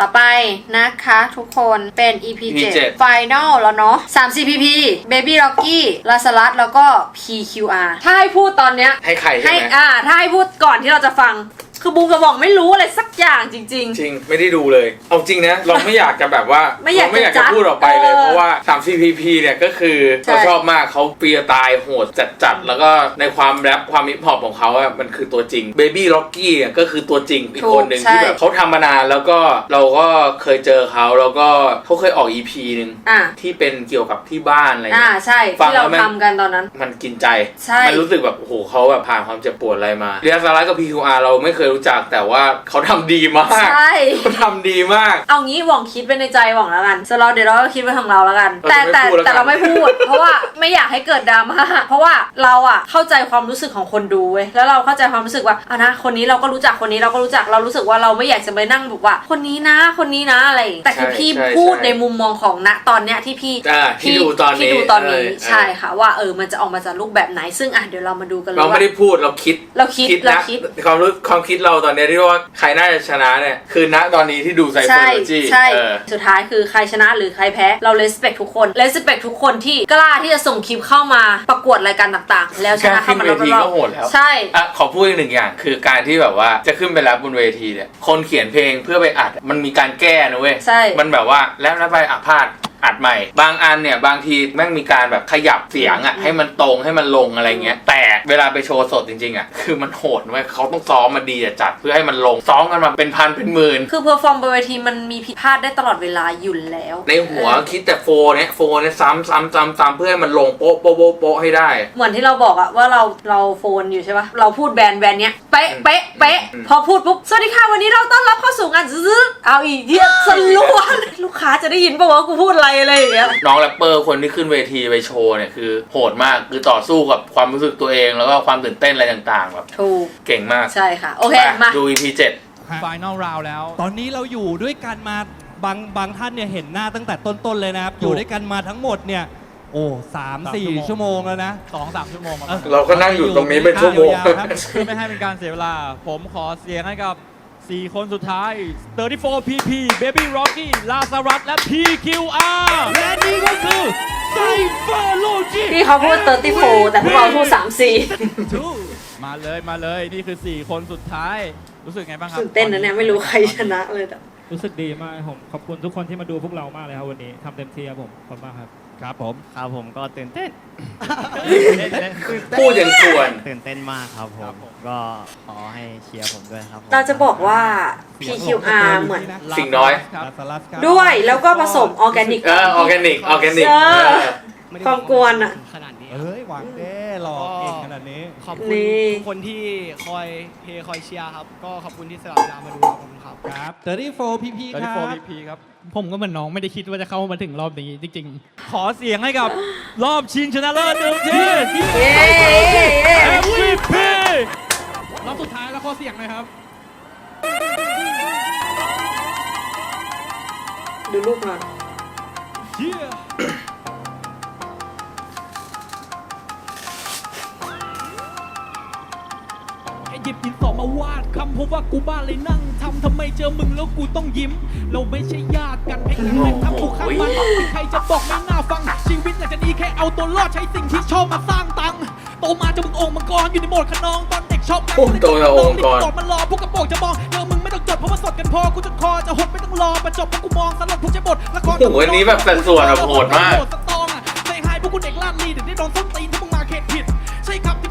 ต่อไปนะคะทุกคนเป็น EP EP 7 7 Final แล้วเนาะ3 CPP Baby Rocky l a s a l a s แล้วก็ PQR ถ้าให้พูดตอนเนี้ยให้ใครใช่ให้ไหมอ่าถ้าให้พูดก่อนที่เราจะฟัง คือบูมกับบอกไม่รู้อะไรสักอย่างจริง จริงไม่ได้ดูเลย เอาจริงนะ เราไม่อยากจะแบบว่าไม่อยากเราไม่อยากจะจัจะดพูดออกไปเลย เออเพราะว่า3 CPP เนี่ยก็คือใช่ เราชอบมากเขาเปรียตายโหดจัดๆ แล้วก็ในความแรปความฮิปฮอปของเขาอะมันคือตัวจริง Baby Rocky เนี่ยก็คือตัวจริงอีกคนหนึ่งถูกใช่ ที่แบบเขาทำมานานแล้วก็เราก็เคยเจอเขาแล้วก็เขาเคยออก EP หนึ่งอ่าที่เป็นเกี่ยวกับที่บ้านอะไรอ่าเงี้ย ใช่ฟังที่เราแล้วมัน ทำกันตอนนั้น มันกินใจ ใช่ มันรู้สึกแบบโอ้โหเขาแบบผ่านความเจ็บปวดอะไรมาเรียสาระกับ PQR เราไม่เคยรู้จักแต่ว่าเขาทำดีมากใช่ เขาทำดีมาก เอางี้หว่องคิดไว้ในใจหว่องแล้วกันส่วนเราเดี๋ยวเราก็คิดไว้ของเราแล้วกันเราแต่จะไม่แต่พูดแล้วกัน แต่เราไม่พูด เพราะว่าไม่อยากให้เกิดดราม่าเพราะว่าเราอะเข้าใจความรู้สึกของคนดูเว้ยแล้วเราเข้าใจความรู้สึกว่าอะนะคนนี้เราก็รู้จักคนนี้เราก็รู้จักเรารู้สึกว่าเราไม่อยากจะไปนั่งบอกว่า คนนี้นะคนนี้นะอะไรอย่างงี้แต่คือใช่พี่ใช่พูดใช่ ในมุมมองของณตอนเนี้ยที่พี่ อ่าที่ดูตอนนี้ที่ดูตอนนี้เออใช่ค่ะ ว่าเออมันจะออกมาจากรูปแบบไหน ซึ่งอะเดี๋ยวเรามาดูกันเลยเราว่าไม่ได้พูดเราคิดเราคิดคิดเรานะคิด ความรู้ความคิดเราตอนเนี้ยที่ว่าใครน่าจะชนะเนี่ย คือณตอนนี้ที่ดูไซเฟอใช่ร์โลจีใช่ เออ สุดท้ายคือใครชนะหรือใครแพ้ เรา respect ทุกคน respect ทุกคนที่กล้าที่จะส่งคลิปเข้ามาประกวดรายการต่างๆ แล้วชแค่นะขึ้เข้านมาเวรอบทีรอก็บโหดแล้ว ใช่ อะขอพูดอีกหนึ่งอย่าง คือการที่แบบว่าจะขึ้นไปแรปบนเวทีเนี่ยคนเขียนเพลงเพื่อไปอัด มันมีการแก้นะเว้ยใช่ มันแบบว่าแล้วแล้วไปอัดพลาด อัดใหม่ บางอันเนี่ยบางทีแม่งมีการแบบขยับเสียงอะให้มันตรงให้มันลงอะไรเงี้ยแต่เวลาไปโชว์สดจริงๆอะคือมันโหดเว้ยเขาต้องซ้อมมาดีอะจัดเพื่อให้มันลงซ้อมกันมาเป็นพันเป็นหมื่นคือเพอร์ฟอร์มบนเวทีมันมีผิดพลาดได้ตลอดเวลาอยู่แล้ว ในหัวคิดแต่โฟร์เนี่ยโฟร์เนี่ยซ้ำซ้ำซ้ำซ้ำเพื่อให้มันลงโป๊ะโป๊ะโป๊ะโป๊ะให้ได้ เหมือนที่เราบอกอะว่าเราเราโฟนอยู่ใช่ปะเราพูดแบรนด์แบรนด์เนี้ยเป๊ะเป๊ะเป๊ะอืมพอพูดปุ๊บ สวัสดีค่ะ วันนี้เราต้อนรับเข้าสู่งานซื้อๆเอาอีกเดียสลวน ลูกค้าจะได้ยินปะว่ากูพูดอะไรอะไรอย่างเงี้ยน้องแรปเปอร์คนที่ขึ้นเวทีไปโชว์เนี่ยคือโหดมากคือต่อสู้กับความรู้สึกตัวเอง แล้วก็ความตื่นเต้นอะไรต่างๆแบบถูกเก่งมากใช่ค่ะ โอเค มา ดู EP 7ฟ i น a ลราวแล้ว ตอนนี้เราอยู่ด้วยกันมาบางบางท่านเนี่ยเห็นหน้าตั้งแต่ต้นๆเลยนะครับ อยู่ด้วยกันมาทั้งหมดเนี่ยโอ้สามสี่ชั่วโมงแล้วนะ สองสามชั่วโมงมาออเราก็นั่งอยู่ตรงนี้เป็นชั่วโมง ยาวๆครับเพื่อไม่ให้เป็นการเสียเวลา ผมขอเสียงให้กับ 4คนสุดท้าย 34 PP Baby Rocky Lazarus และ PQR และนี่ก็คือไซเฟอร์โลจิพี่เขาพูด 34 แต่พวกเราพูด 34มาเลยมาเลยนี่คือ 4 คนสุดท้าย รู้สึกไงบ้างครับตื่นเต้นนะเนี่ยไม่รู้ใครชนะเลยแต่ รู้สึกดีมากผมขอบคุณทุกคนที่มาดูพวกเรามากเลยครับวันนี้ทำเต็มที่ครับผมขอบคุณมากครับ ครับผม ครับผมก็ตื่นเต้น พูดอย่างกวน ตื่นเต้นมากครับผม ก็ขอให้เชียร์ผมด้วยครับผมเราจะบอกว่า PQR เหมือน สิ่งน้อยครับลาซาลัสครับด้วยแล้วก็ผสมออร์แกนิก เออออร์แกนิกออร์แกนิก เออ ความกวนอะ ขนาดนี้ เอ้ยหวังเด้หลอกเก่งขนาดนี้ ขอบคุณนี่ทุกคนที่คอยเพย์คอยเชียร์ครับ ก็ขอบคุณที่สลับเวลามาดูครับผมครับ ครับ34 PP ครับ34 PP ครับ ผมก็เหมือนน้องไม่ได้คิดว่าจะเข้ามาถึงรอบนี้จริงขอเสียงให้กับรอบชิงชนะเลิศหนึ่งที เย้เย้เย้ MVP ๆรอบสุดท้ายแล้วข้อเสียงหนะครับ ดูรูปหน่อ หยิบดินสอมาวาดคำเพราะว่ากูบ้าเลยนั่งทำทำไมเจอมึงแล้วกูต้องยิ้ม เราไม่ใช่ญาติกันให้กันแม่งทำกูข้างมันที่ใครจะบอกไม่น่าฟัง ชีวิตอยากจะดีแค่เอาตัวรอดใช้สิ่งที่ชอบมาสร้างตังค์โตมาจะมึงองค์มังกรอยู่ในโหมดขนองตอนเด็กชอบโอ้โตมาองค์มังกรมันรอพวกกระโปรงจะมองเจอมึงไม่ต้องจดเพราะว่าสดกันพอกูจนคอจะหดไม่ต้องรอมาจบเพราะกูมองสลดพวกใช้บทละครโอ้โหอันนี้แบบสัดส่วนแบบโหดมากโหดสตองอะใจหายพวกกูเด็กลาดลีเดี๋ยวได้โดนส้นตีน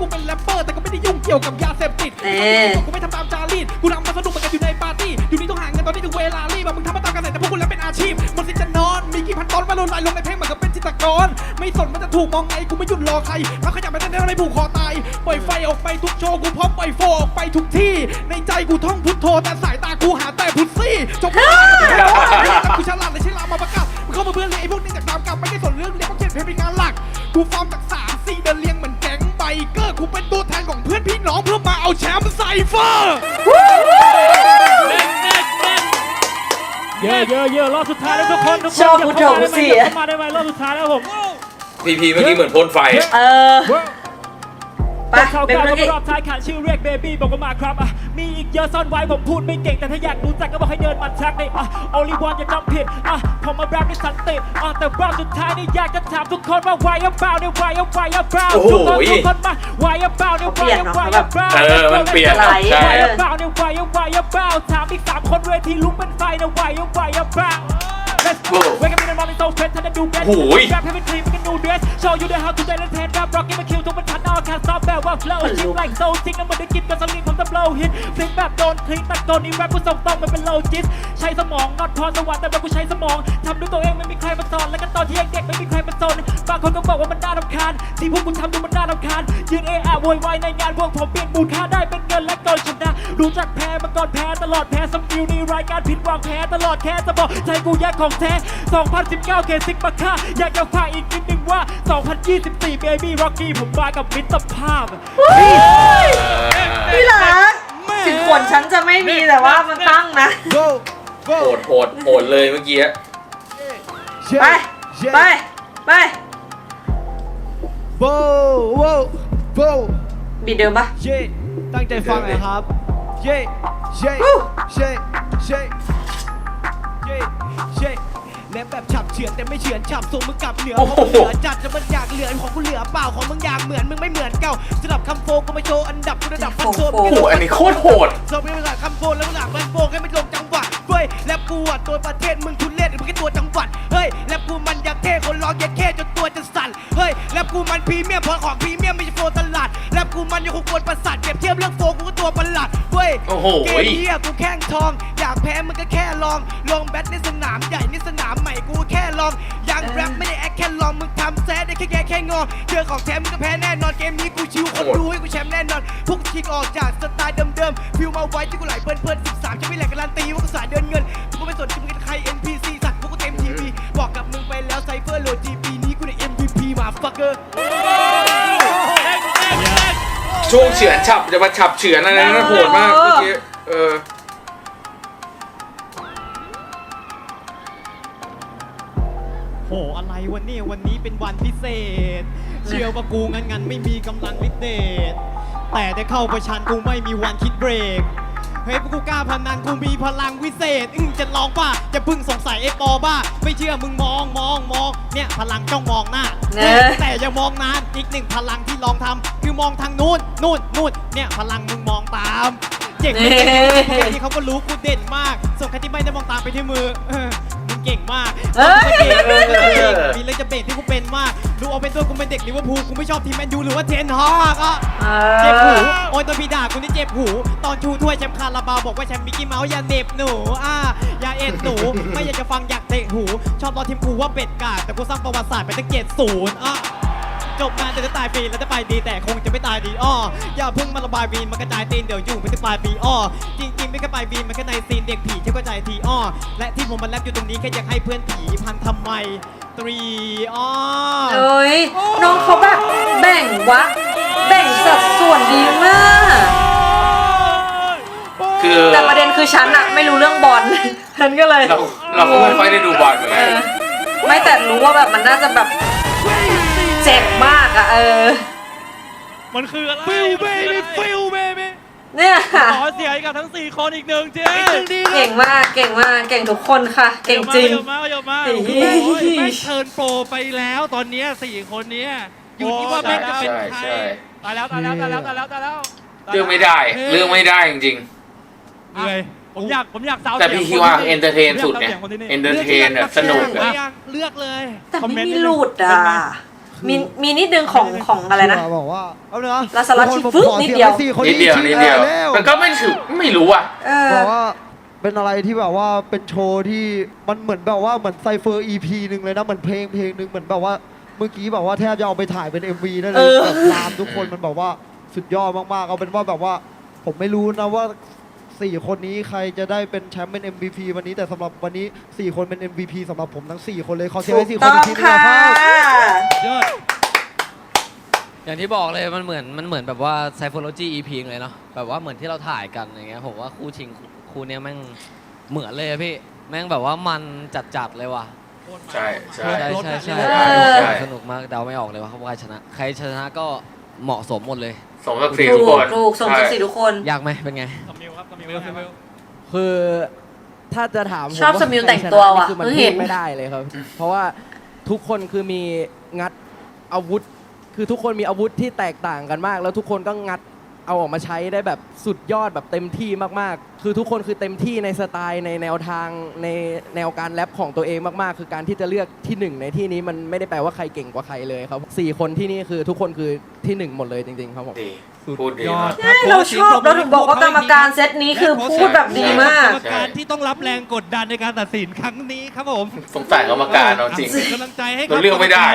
กูเป็นแรปเปอร์แต่ก็ไม่ได้ยุ่งเกี่ยวกับยาเสพติดเอ๊ะกูไม่ทำตามจารีตกูทำมาสนุกเหมือนกันอยู่ในปาร์ตี้อยู่นี่ต้องหาเงินตอนนี้ถึงเวลารีบอะมึงทำมาตามกระแสแต่พวกกูแล้วเป็นอาชีพหมันสิจะนอนมีกี่พันตอนมาลนลายลงในเพลงเหมือนกับเป็นจิตรกร ไม่สนมันจะถูกมองไงกูไม่หยุดรอใครแล้วขยับไปเต้นๆให้ผูกคอตายปล่อยไฟออกไปทุกโชว์กูพร้อมปล่อยโฟออกไปทุกที่ ในใจกูท่องพุทโธแต่สายตากูหาแต่พุทซี่จบ เยอะเยอะเยอะรอบสุดท้ายแล้วทุกคนทุกคนชอบอย่าพูดเข้ามาถูกสิได้ไหมอย่าเข้ามาได้ไหมรอบสุดท้ายแล้วผมพีพีเมื่อกี้เหมือนพ่นไฟ เออ ไปเข้าเป็นกลางเรื่องที่รอบท้ายขานชื่อเรียกเบบี้บอกว่ามาครับอะมีอีก เยอะซ่อนไว้ผมพูดไม่เก่งแต่ถ้าอยากรู้จักก็บอกให้เดินมาทักในอะ only one อย่าจำผิดอะผมมาแรปในสันติอะแต่รอบสุดท้ายนี่อยากจะถามทุกคนว่า why about เนี่ย why about why about โอ้โหทุกคนทุกคนมา why about เนี่ยเปลี่ why ยนเนอะ about why แบบ about เออมันเปลี่ยนไหลใช่ why about เนี่ย why about why about ถามอีกสามคนเวทีลุกเป็นไฟนะ why about why about Let's go Wake up in the morning so fresh ท่านจะดูเบสโอ้ยแรปให้เป็นคลีนเป็นนูเดรส show you the how to ได้และแทน rap rock มาคิวทุกบรรทัด all can't stop แบบว่า flow จริง like so จริงนะมันได้กินกับสลิงผมจะ blow hit ฟลิปแบบโดนคลีนตัดโดนนี่แรปกูส่งตรงมันเป็นโลจิสใช้สมอง not พรสวรรค์แต่ว่ากูใช้สมองทำด้วยตัวเองไม่มีใครมาสอนแล้วก็ตอนที่ยังเด็กไม่มีใครมาสอนบางคนก็บอกว่ามันน่ารำคาญที่พวกกูทำดูมันน่ารำคาญยืนเอะอะโวยวายในงานพวกผมเปลี่ยนมูลค่าได้เป็นเงินและเกินชนะ รู้จักแพ้มาก่อนแพ้ตลอดแพ้สมิลนี่รายการผิดหวังแพ้ตลอดแค่จะบอกใจกูแยกของแท้ 2019 เกซิกมาค่าอยากจะฝากอีกนิดนึงว่า 2024 Baby Rocky ผมมากับมิตรภาพพี่รักถึงขนฉันจะไม่มีแต่ว่ามันตั้งนะ go go โหดโหดโหดเลยเมื่อกี้ไป ไป ไปโบโบโบบีดเดิมปะเย่ตั้งใจฟังหน่อยครับ เย่เย่วู้เย่เย่เย่เย่และแบบฉับเฉือนแต่ไม่เฉือนฉับส่งมึงกลับเหนือโอ้เพโหราะมึงเหลือจัดจะมันอยากเหลือของกูเหลือเปล่าของมึงอยากเหมือนมึงไม่เหมือนเก่าสลับคำโฟงกูมาโชว์อันดับกูระดับฟันโซนโอ้โอ้โหอันนี้โคตรโหดเซอร์เป็นภาษาคำโฟนแล้วหลังมันโฟงให้มันลงจังหวะเว้ยแรปกูอะตัวประเทศมึงทุเรศมึงแค่ตัวจังหวัดเฮ้ยแรปกูมันอยากเท่คนร้องเย็ดแค่จนตัวจะสั่นเฮ้ยแรปกูมันพรีเมียมเพราะของพรีเมียมไม่ใช่โฟนตลาดแรป กูมันยังคงกวนประสาทเปรียบเทียบเรื่องโฟงกูก็ตัวประหลาดเว้ยโอ้โห เกมเฮียกูแข้งทอง อยากแพ้มึงก็แค่ลอง ลองแบทในสนามใหญ่ในสนามใหม่กูแค่ลองยังแรปไม่ได้แอคแค่ลองมึงทำแซดได้แค่แย่แค่งอเจอของแท้มึงก็แพ้แน่นอนเกมนี้กูชิวคนดูให้กูแชมป์แน่นอนพวกกูคิกออกจากสไตล์เดิมๆฟิลมาไว้ที่กูไหลเพลินๆ13จะไม่แหลกการันตีว่ากูสายเดินเงินกูไม่สนจะมึงเป็นใคร NPC สัตว์พวกกูเต็มทีวีบอกกับมึงไปแล้วไซเฟอร์โหลด GP นี้กูใน MVP มาฟักเกอร์ ช่วงเฉือนฉับจะมาฉับเฉือนอะไรนั่นโหดมากเมื่อกี้เออโหอะไรวันนี้วันนี้เป็นวันพิเศษ เชียวว่ากูงั้นงั้นไม่มีกำลังฤทธิ์เดชแต่ได้เข้าประชันกูไม่มีวันคิดเบรก เฮ้ยพวกกูกล้าพนันกูมีพลังวิเศษอึ้งจะลองป่ะจะพึ่งสงสัยไอ้ปอบ้า ไม่เชื่อมึงมองมองมองเนี่ยพลังจ้องมองหน้าเนอะแต่อย่ามองนานอีกหนึ่งพลังที่ลองทำคือมองทางนู้นนู่นนู่นเนี่ยพลังมึงมองตามเจ๋งไม่เจ๋งพวกนี้เขาก็รู้กูเด่นมากส่วนใครที่ไม่ได้มองตามไปที่มือเออมึง เก่งมากเอ้ย เก่งเออเก่งมีเรื่องจะเบ่งที่กูเป็นมากรู้เอาเป็นตัวกูเป็นเด็กลิเวอร์พูลกูไม่ชอบทีมแมนยูหรือว่าเทนฮากอะ เอเจ็บหูอโอ้ยตัวพี่ด่ากูนี่เจ็บหู ตอนชูถ้วยแชมป์คาราบาวบอกว่าแชมป์มิกกี้เมาส์อย่าเหน็บหนูอ่าอย่าเอ็ดหนู ไม่อยากจะฟังอยากเตะหู ชอบรอทีมกูว่าเป็ดกาดแต่กูสร้างประวัติศาสตร์ไปตั้งเจ็ดศูนย์อะ จบงานจะตายฟรีแล้วจะไปดีแต่คงจะไม่ตายดีอ้ออย่าเพิ่งมาระบายวีนมันกระจายตีนเดี๋ยวอยู่ไม่ได้ปลายปีอ้อจริงๆไม่กระปลายวีนมันแค่ในซีนเด็กผีเชื่อเข้าใจทีอ้อและที่ผมมาแลบอยู่ตรงนี้แค่อยากให้เพื่อนผีพันทำไมตรีอ้อเอ้ยน้องเขาแบบแบ่งวะแบ่งสัดส่วนดีมาก คือแต่ประเด็นคือฉันอะไม่รู้เรื่องบอลฉันก็เลยเราเราก็ไม่ค่อยได้ดูบอลเหมือนเอกันอไม่แต่รู้ว่าแบบมันน่าจะแบบ เจ็บมากอะเออ มันคืออะไรฟิลเบบี้ฟิลเบบี้เนี่ยขอเสียให้กับทั้ง 4 คนอีกหนึ่งเจ๊เก่งมากเก่งมากเก่งทุกคนค่ะ เก่งจริงเยอะมากเยอะมากไอ้เยเหี้อะยมากแม่งเทิร์นโปรไปแล้วตอนเนี้ยสี่คนเนี้ยอยู่ที่ว่าแม่งจะเป็นใช่ใครใช่ตายแล้วตายแล้วตายแล้วตายแล้วตายแล้วเรื่องไม่ได้เรื่องไม่ได้จริงเหนื่อยผมอยากผมอยากซาวๆแต่พี่คิดว่าสียงเอนเตอร์เทนสุดเนี่ยเอนเตอร์เทนแบบสนุกเลือกอะยังเลือกเลยแต่ไม่มีหลุดอะ มีมีนิดนึงของของอะไรนะ บอกว่าเอาเลยนะลาสลัดทุกคนฟึ๊บผมขอนิดสีงเดียวไสี่คนนิดเดียว นิดเดียวแล้มันก็ไม่ถึงไม่รู้อะเออบอกว่าเป็นอะไรที่แบบว่าเป็นโชว์ที่มันเหมือนแบบว่าเหมือนไซเฟอร์ EP หนึ่งเลยนะเหมือนเพลงเพลงหนึ่งเหมือนแบบว่าเมื่อกี้แบบว่าแทบจะเอาไปถ่ายเป็น MV ได้เลเอยอแบบรามทุกคนมันแบบว่าสุดยอดมากๆเอาเป็นว่าแบบว่า ผมไม่รู้นะว่า สี่คนนี้ใครจะได้เป็นแชมป์เป็น MVP วันนี้แต่สำหรับวันนี้สี่คนเป็น MVP สำหรับผมทั้งสี่คนเลยขอเสียงถูให้กสี่คต้นออีงกทีหนึงค่ะนะครับยอดอย่างที่บอกเลยมันเหมือนมันเหมือนแบบว่า psychology EP เลยเนาะแบบว่าเหมือนที่เราถ่ายกันอย่างเงี้ยผมว่าคู่ชิงคู่เนี้ยแม่งเหมือนเลยอะพี่แม่งแบบว่ามันจัดๆเลยว่ะใช่ใช่ใช่ใช่ใช่เออสนุกมากเดาไม่ออกเลยว่าเขาใครชนะ ใครชนะก็เหมาะสมหมดเลย สมศักดิ์ศรีถูทุกกคนถูกสมศักดิ์ศรีทุกคน ยากไหมเป็นไง สมิวครับสมิวสมิวคือถ้าจะถามผมชอบว่าสมิวใครแต่งตัวชนะว่ะนี่คือมันเพิ่งพูเห็ดนไม่ได้เลยครับ เพราะว่าทุกคนคือมีงัดอาวุธ คือทุกคนมีอาวุธที่แตกต่างกันมาก แล้วทุกคนก็งัด เอาออกมาใช้ได้แบบสุดยอดแบบเต็มที่มากๆ คือทุกคนคือเต็มที่ในสไตล์ในแนวทางในแนวการแรปของตัวเองมากๆ คือการที่จะเลือกที่หนึ่งในที่นี้มันไม่ได้แปลว่าใครเก่งกว่าใครเลยครับสี่คนที่นี่คือทุกคนคือที่หนึ่งหมดเลยจริงๆครับผม ดีสุดพูดดียอมาดกครับเราชอบเราถึงบอกว่ากรรมการเซตนี้คือพูดแบบดีมาก กรรมการที่ต้องรับแรงกดดันในการตัดสินครั้งนี้ครับผมสงสารกรรมการเอาจริงเป็นกำลังใจให้คเราบเลือกไม่ได้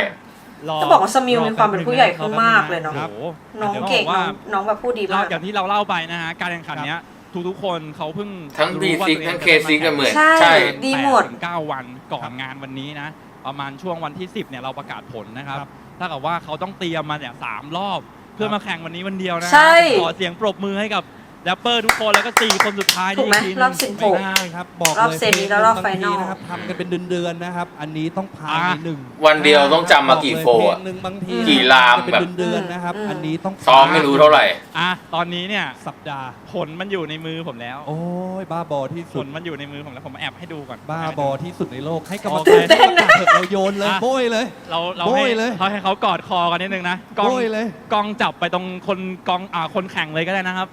จะบอกว่าสมิวมีความเป็นผู้ใหญ่ขึ้นมากเลยเนาะโอ้โหน้องเก่งน้องน้องแบบพูดดีเรามาก อย่างที่เราเล่าไปนะฮะการแข่งขันเนี้ยทุกๆคนเขาเพิ่งทั้งรู้ว่า B6 ตัวเอทั้งจะ K6 มาแข่ก็เหมือนใช่ ใช่ ดีหมดแปถึง9วันก่อนงานวันนี้นะ ประมาณช่วงวันที่ 10เนี่ยเราประกาศผลนะครับถ้ากับว่าเขาต้องเตรียมมาเนี่ยสามรอบ เพื่อมาแข่งวันนี้วันเดียวนะฮะใช่ ขอเสียงปรบมือให้กับ แรปเปอร์ทุกคนแล้วก็4คนสุดท้ายถูกไหมอีทีนึงรอบสิบหกไม่น่าใช่ครับบอกรอบเลยเซมิแล้วรอบพลงไฟนอลบางทีนะครับทำกันเป็นเดือนๆนะครับ อันนี้ต้องพาอะในหนึ่งวันเดียวต้องจำมากี่โฟเพลอะงหนึ่งบางทีกี่ลามเป็นแบบเดือนๆนะครับอืมอันนี้ต้องซ้อมไม่รู้เท่าไหร่ อะตอนนี้เนี่ยสัปดาห์ ผลมันอยู่ในมือผมแล้วโอ้ยบ้าบอที่ผสุด ลมันอยู่ในมือผมแล้วผมแอบให้ดูก่อน บ้าบอที่สุดในโลกให้กรรมโอการเคได้ประกาศเถอะเราโยนเลยอะ โบยเลย เราเราโบ้ให้ยเลยเราให้เขากอดคอกันนิดนึงนะกล้องโบยเลยกล้องจับไปตรงคนกองอ่าคนแข่งเลยก็ได้นะครับ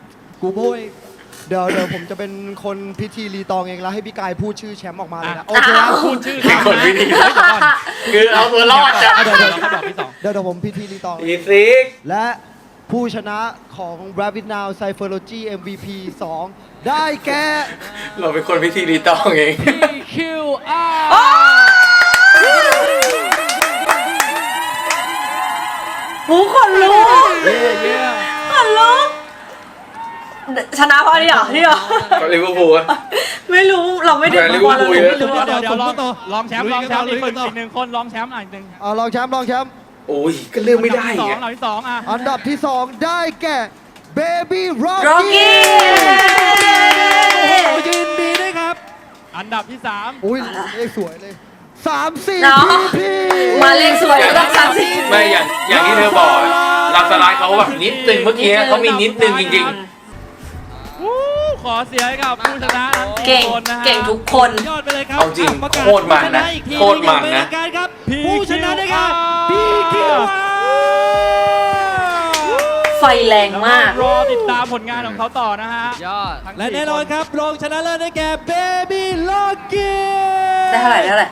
กูโบยเดี๋ยวเดี๋ยวผมจะเป็นคนพิธีรีตองเองแล้วให้พี่กายพูดชื่อแชมป์ออกมาเลยนะอะโอเคนะพูดชื่อเป็นคนพิธี เฮ้ยเดี๋ยวก่อนคือเอาตัวรอดจ้ะเดี๋ยวเดี๋ยวเขาบอกพี่สองเดี๋ยวเดี๋ยวผมพิธีรีตอง อีซิก และผู้ชนะของ Rabbit Now Psychology MVP 2 ได้แก่ เราเป็นคนพิธีรีตองเองหูขนลุกขนลุก ชนะเพราะนี่เหรอนี่เหรอ ก็ลิเวอร์พูลอะ ไม่รู้เราไม่ได้แฟนลิเวอร์พูลเราเยอะไม่รู้เดี๋ยวเดี๋ยวลองสมมุติต่อลองแชมป์ลุลยองกันแชมป์ต่ออีกคนลุยกันต่ออีกหนึ่งคนลองแชมป์อะอีกหนึ่งอ่าลองแชมป์ลองแชมป์โอ้ยก็เลือกไม่ได้สองอะเราที่สองอะอันดับที่2ได้แก่ Baby โร Rocky กี้โอ้ยินดีด้วยครับ อันดับที่สามอุ้ยเลขสวยเลย3 4เนาะ พีมาเลขสวยแล้วต้องสามสิบ ไม่อย่างอย่างที่เธอบอกอะลาสไลด์เขาแบบนิดนึงเมื่อกี้เขามีนิดนึงจริงวู้ ขอเสียงให้กับผู้ชนะทั้งเก่งสี่คนนะฮะเก่งทุกคน ยอดไปเลยครับเอาจริงะประกาศโคตรมันนะผู้ชอีกทีโคตรมันนะ ใรายการครับ PQR ผู้ชนะได้แก่พี่คิวไฟแรงมาก รอติดตามผลงานของเขาต่อนะฮะยอดทั้งและสี่แน่นอนคครับรองชนะเลิศได้แก่เบบี้ล็อกกี้ได้เท่าไหร่ได้เท่าไหร่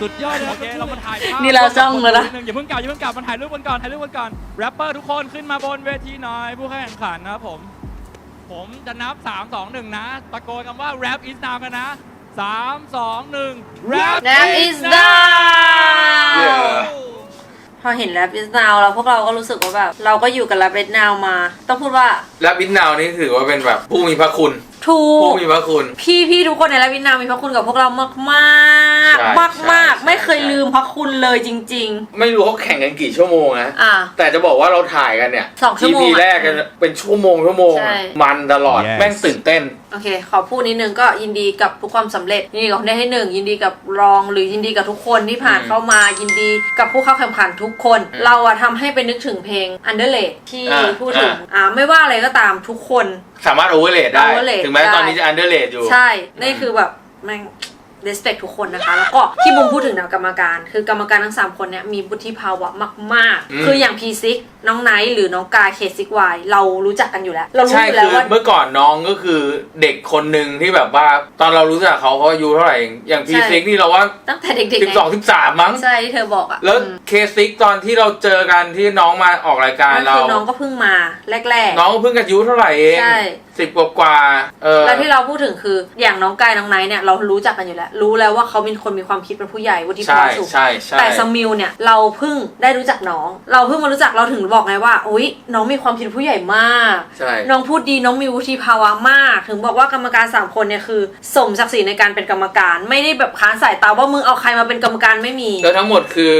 สุดยอดนะคโอรับเคเรามาถ่ายภาพนี่เราจ้องเลยนะนิดนึงอย่าเพิ่งกลับอย่าเพิ่งกลับมาถ่ายรูปกันก่อนถ่ายรูปกันก่อนแรปเปอร์ทุกคนขึ้นมาบนเวทีหน่อยผู้เข้าแข่งขันนะครับผม ผมจะนับ 3 2 1 นะ ตะโกนคำว่า rap is now กันนะ 3 2 1 rap Rap is down พอเห็นแรป is now แล้วพวกเราก็รู้สึกว่าแบบ เราก็อยู่กับแรป is now มา ต้องพูดว่าๆและบินนาวนี่ถือว่าเป็นแบบผู้มีพระคุณ ถูผู้กมีพระคุณ พี่พี่ทุกคนในแรป is now มีพระคุณกับพวกเรามากมากใช่มากมากใช่ไม่เคยใช่ลืมพระคุณเลยจริง ไม่รู้เขาแข่งกันกี่ชั่วโมงนะ ๆ อะ แต่จะบอกว่าเราถ่ายกันเนี่ย สองชั่วโมง EP อะแรกกันเป็นชั่วโมงชั่วโมงใช่ มันตลอด Yes แม่งตื่นเต้น โอเค ขอพูดนิดนึงก็ยินดีกับทุกความสำเร็จยินดีกับคนได้ที่หนึ่งยินดีกับรองหรือยินดีกับทุกคนที่ผ่านอืมเข้ามายินดีกับผู้เข้าแข่งขันทุกคน อืมเราอะทำให้เป็นนึกถึงเพลง Underrated ที่อ่าพูดถึงอ่า อ่าไม่ว่าอะไรก็ตามทุกคน สามารถโอเวอร์เลดได้ overrate ถึงแม้ได้ตอนนี้จะอันเดอร์เลดอยู่ ใช่ นี่คือแบบแม่ง respect ทุกคนนะคะ แล้วก็ที่บุมพูดถึงแนวกรรมการ คือกรรมการทั้ง 3 คนเนี่ยมีวุฒิภาวะมาก อืม ๆ คืออย่างพีซิกน้องไนท์หรือน้องกาเคซิกวายเรารู้จักกันอยู่แล้ว เรารู้ใช่อยู่แล้คืวอว่า เมื่อก่อนน้องก็คือเด็กคนหนึ่งที่แบบว่า ตอนเรารู้จักเขาเขาอายุเท่าไหร่อย่างพีใช่ ซิกนี่เราว่าตั้งแต่เด็กๆสิบไงสองสิบสามมั้ง ใช่ที่เธอบอกอะแล้วอืมเคซิกตอนที่เราเจอกันที่น้องมาออกรายการนั่นเรา คือน้องก็เพิ่งมาแรกๆ น้องเพิ่งอายุเท่าไหร่เอง ใช่สิบกว่ากว่าๆเออแล้วที่เราพูดถึงคืออย่างน้องกายน้องไนท์เนี่ยเรารู้จักกันอยู่แล้ว รู้แล้วว่าเขาเป็นคนมีความคิดเป็นผู้ใหญ่วุฒิภาใช่วะสูง ใช่ใช่แต่สมิลเนี่ยเราเพิ่งได้รู้จักน้อง เราเพิ่งมารู้จักเราถึงบอกไงว่าอุ้ยน้องมีความคิดผู้ใหญ่มาก ใช่น้องพูดดีน้องมีวุฒิภาวะมาก ถึงบอกว่ากรรมการสามคนเนี่ยคือ สมศักดิ์ศรีในการเป็นกรรมการ ไม่ได้แบบค้านสายตาว่ามึงเอาใครมาเป็นกรรมการไม่มี แล้วทั้งหมดคือ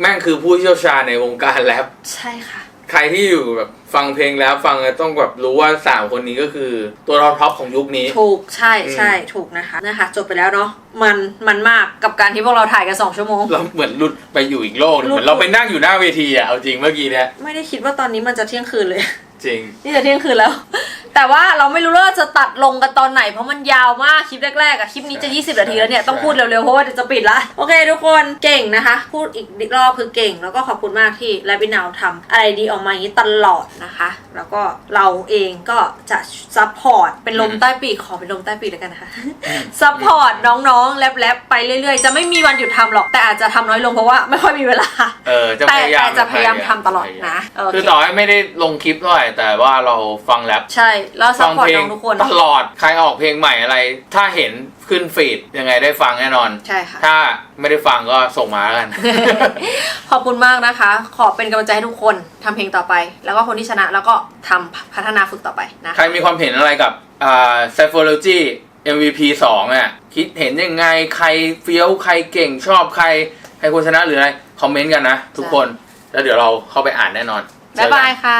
แม่งคือผู้เชี่ยวชาญในวงการแรป ใช่ค่ะ ใครที่อยู่แบบฟังเพลงแล้วฟังแล้วต้องแบบรู้ว่าสามคนนี้ก็คือ ตัวท็อปของยุคนี้ ถูกใช่อืมใช่ถูกนะคะนะคะ จบไปแล้วเนาะมันมันมากกับการที่พวกเราถ่ายกันสองชั่วโมง เราเหมือนหลุดไปอยู่อีกโลกหนึงหลุด เหมือนเราไปนั่งอยู่หน้าเวทีอะเอาจริงเมื่อกี้เนี่ยไม่ได้คิดว่าตอนนี้มันจะเที่ยงคืนเลย จริง นี่จะเที่ยงคืนแล้ว แต่ว่าเราไม่รู้ว่าจะตัดลงกันตอนไหนเพราะมันยาวมากคลิปแรกๆอะคลิปนี้จะ 20 นาทีแล้วเนี่ย ต้องพูดเร็วๆ เพราะว่าเดี๋ยวจะปิดละโอเคทุกคนเก่งนะคะ พูดอีกรอบคือเก่ง แล้วก็ขอบคุณมากที่แลบินาวทำอะไรดีออกมาอย่างนี้ตลอดนะคะ แล้วก็เราเองก็จะซัพพอร์ตเป็นลมใต้ปีกขอเป็นลมใต้ปีกแล้วกันนะคะซัพพอร์ตน้องๆแลบๆไปเรื่อยๆ จะไม่มีวันหยุดทำหรอกแต่อาจจะทำน้อยลงเพราะว่าไม่ค่อยมีเวลาเออจะแต่พยายามแต่จะพยายามทำตลอดนะโอเคคือต่อให้ไม่ได้ลงคลิปเท่าไหร่แต่ว่าเราฟังแรปใช่แล้วซัฟัพพอร์ตเพลน้งองทุกคน ตลอด ใครออกเพลงใหม่อะไร ถ้าเห็นขึ้นฟีดยังไงได้ฟังแน่นอน ใช่ค่ะ ถ้าไม่ได้ฟังก็ส่งมาแล้วกัน ขอบคุณมากนะคะ ขอเป็นกำลังใจให้ทุกคนทำเพลงต่อไป แล้วก็คนที่ชนะแล้วก็ทำพัฒนาฝึกต่อไปนะ ใครมีความเห็นอะไรกับอ่า Psychology MVP 2อะคิดเห็นยังไงใครเฟี้ยวใครเก่งชอบใครใครควรชนะหรืออะไร คอมเมนต์กันนะ ทุกคน แล้วเดี๋ยวเราเข้าไปอ่านแน่นอนบ๊ายบายค่ะ